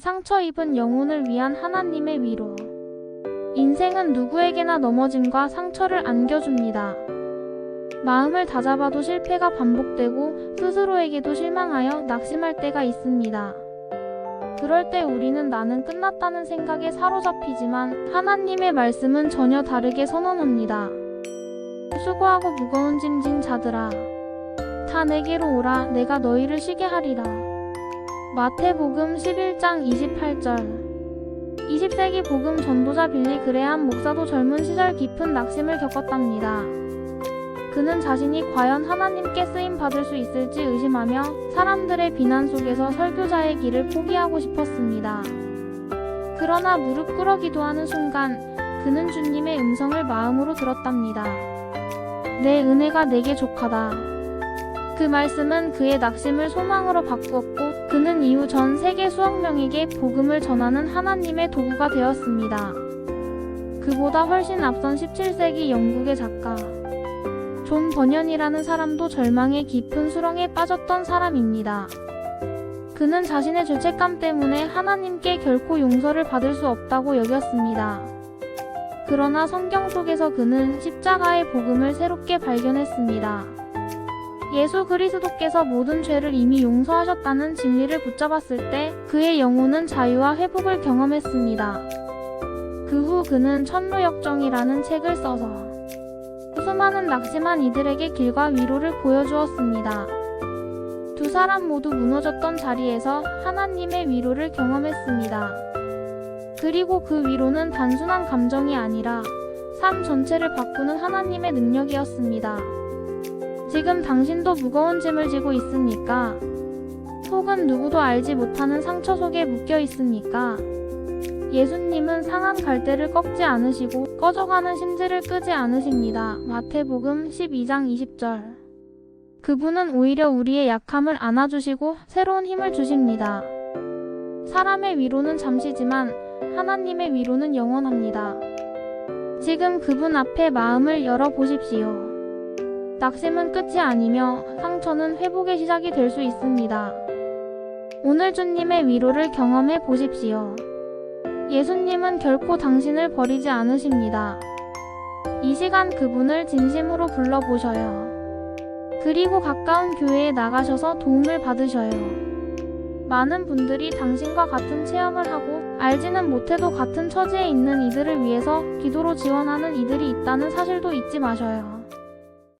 상처 입은 영혼을 위한 하나님의 위로. 인생은 누구에게나 넘어짐과 상처를 안겨줍니다. 마음을 다잡아도 실패가 반복되고 스스로에게도 실망하여 낙심할 때가 있습니다. 그럴 때 우리는 나는 끝났다는 생각에 사로잡히지만 하나님의 말씀은 전혀 다르게 선언합니다. 수고하고 무거운 짐진 자들아 다 내게로 오라 내가 너희를 쉬게 하리라. 마태복음 11장 28절 20세기 복음 전도자 빌리 그레함 목사도 젊은 시절 깊은 낙심을 겪었답니다. 그는 자신이 과연 하나님께 쓰임 받을 수 있을지 의심하며 사람들의 비난 속에서 설교자의 길을 포기하고 싶었습니다. 그러나 무릎 꿇어 기도하는 순간 그는 주님의 음성을 마음으로 들었답니다. 내 은혜가 내게 족하다. 그 말씀은 그의 낙심을 소망으로 바꾸었고 그는 이후 전 세계 수억 명에게 복음을 전하는 하나님의 도구가 되었습니다. 그보다 훨씬 앞선 17세기 영국의 작가 존 버년이라는 사람도 절망의 깊은 수렁에 빠졌던 사람입니다. 그는 자신의 죄책감 때문에 하나님께 결코 용서를 받을 수 없다고 여겼습니다. 그러나 성경 속에서 그는 십자가의 복음을 새롭게 발견했습니다. 예수 그리스도께서 모든 죄를 이미 용서하셨다는 진리를 붙잡았을 때 그의 영혼은 자유와 회복을 경험했습니다. 그 후 그는 천루역정이라는 책을 써서 수많은 낙심한 이들에게 길과 위로를 보여주었습니다. 두 사람 모두 무너졌던 자리에서 하나님의 위로를 경험했습니다. 그리고 그 위로는 단순한 감정이 아니라 삶 전체를 바꾸는 하나님의 능력이었습니다. 지금 당신도 무거운 짐을 지고 있습니까? 혹은 누구도 알지 못하는 상처 속에 묶여 있습니까? 예수님은 상한 갈대를 꺾지 않으시고 꺼져가는 심지를 끄지 않으십니다. 마태복음 12장 20절. 그분은 오히려 우리의 약함을 안아주시고 새로운 힘을 주십니다. 사람의 위로는 잠시지만 하나님의 위로는 영원합니다. 지금 그분 앞에 마음을 열어 보십시오. 낙심은 끝이 아니며 상처는 회복의 시작이 될 수 있습니다. 오늘 주님의 위로를 경험해 보십시오. 예수님은 결코 당신을 버리지 않으십니다. 이 시간 그분을 진심으로 불러보셔요. 그리고 가까운 교회에 나가셔서 도움을 받으셔요. 많은 분들이 당신과 같은 체험을 하고 알지는 못해도 같은 처지에 있는 이들을 위해서 기도로 지원하는 이들이 있다는 사실도 잊지 마셔요.